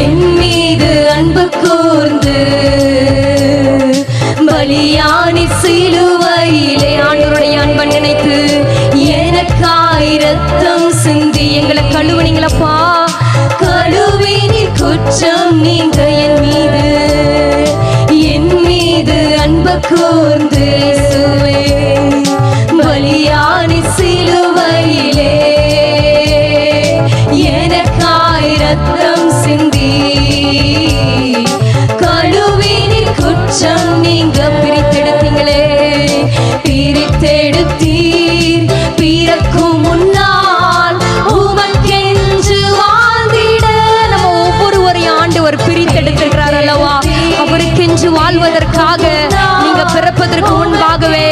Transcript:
என் மீது அன்பு கூர்ந்து பலியானி சிலுவையிலே ஆண்டவருடைய அன்பன் நினைத்து எனக்காய் ரத்தம் சிந்தி எங்களை கழுவுனீங்களப்பா. கழுவினி குற்றம் நீங்க என் மீது என் மீது அன்பு கூர்ந்து சுவே பிரித்தெடுத்தீர் பிறக்கும் முன்னால் உமக்கென்று வாழ்ந்திட. நம்ம ஒவ்வொருவரையும் ஆண்டவர் பிரித்தெடுத்திருக்கிறார் அல்லவா? அவருக்கென்று வாழ்வதற்காக நீங்க பிறப்பதற்கு முன்பாகவே